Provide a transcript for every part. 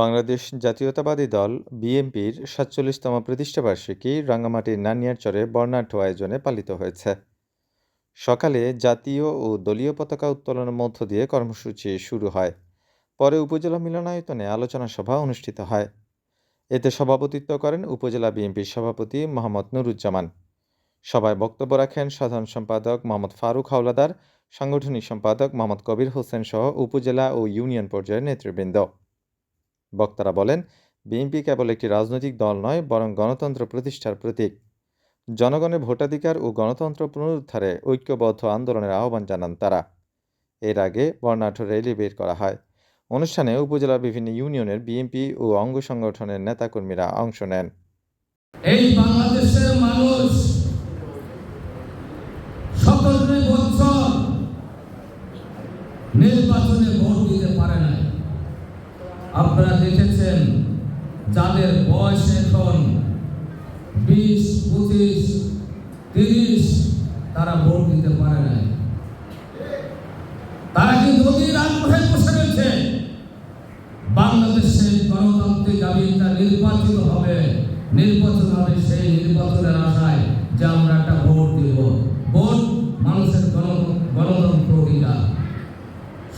বাংলাদেশ জাতীয়তাবাদী দল বিএনপির সাতচল্লিশতম প্রতিষ্ঠাবার্ষিকী রাঙ্গামাটির নানিয়ারচরে বর্ণাঢ্য আয়োজনে পালিত হয়েছে। সকালে জাতীয় ও দলীয় পতাকা উত্তোলনের মধ্য দিয়ে কর্মসূচি শুরু হয়। পরে উপজেলা মিলনায়তনে আলোচনা সভা অনুষ্ঠিত হয়। এতে সভাপতিত্ব করেন উপজেলা বিএনপির সভাপতি মোহাম্মদ নুরুজ্জামান। সভায় বক্তব্য রাখেন সাধারণ সম্পাদক মোহাম্মদ ফারুক হাওলাদার, সাংগঠনিক সম্পাদক মোহাম্মদ কবির হোসেন সহ উপজেলা ও ইউনিয়ন পর্যায়ের নেতৃবৃন্দ। বক্তারা বলেন, বিএনপি কেবল একটি রাজনৈতিক দল নয়, বরং গণতন্ত্র প্রতিষ্ঠার প্রতীক। জনগণের ভোটাধিকার ও গণতন্ত্র পুনরুদ্ধারে ঐক্যবদ্ধ আন্দোলনের আহ্বান জানান তারা। এর আগে বর্ণাঢ্য র্যালি বের করা হয়। অনুষ্ঠানে উপজেলার বিভিন্ন ইউনিয়নের বিএনপি ও অঙ্গ সংগঠনের নেতাকর্মীরা অংশ নেন। এই বাংলাদেশের মানুষ নির্বাচনে আপনারা দেখেছেন যাদের বয়স এখন বিশ, পঁচিশ, তিরিশ, তারা ভোট দিতে পারে নাই। তারা কিন্তু অধীর আগ্রহে বসে রয়েছে? বাংলাদেশের গণতান্ত্রিক দাবিটা নির্বাচিত হবে, নির্বাচন হবে সেই নির্বাচনের আশায় যে আমরা একটা ভোট দিব। ভোট মানুষের গণ, গণতন্ত্র অধিকার।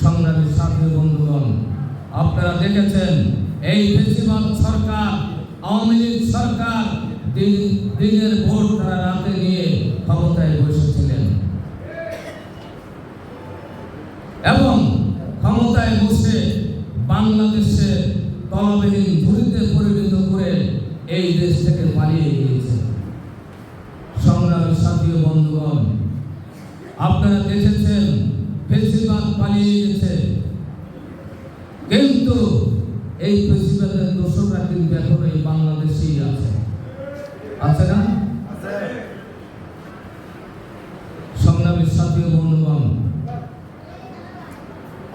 সংগ্রামী সাথী বন্ধুগণ আপনারা দেখেছেন, এই বেশিরভাগ সরকার, আওয়ামী লীগ সরকার দিন, দিনের ভোট তারা রাতে নিয়ে ক্ষমতায় বসেছিলেন। এবং ক্ষমতায় বসে বাংলাদেশে তলবিহীন ধুলিতে পরিণত করে এই দেশ থেকে পালিয়ে গিয়েছে। সংগ্রামের সাথী ও বন্ধুগণ, আপনারা দেখেছেন ফেসিবাদ পালিয়ে গেছে। কিন্তু এই কিন্তু এখন এই বাংলাদেশেই আছে। আছে না? সংগ্রামের সাথী ও বন্ধুগণ,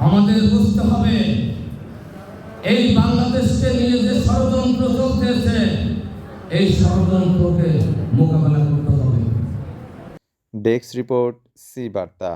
আমাদের বুঝতে হবে, এই বাংলাদেশকে নিয়ে যে ষড়যন্ত্র চলতেছে, এই ষড়যন্ত্রকে মোকাবেলা করতে হবে। ডেস্ক রিপোর্ট, সি বার্তা।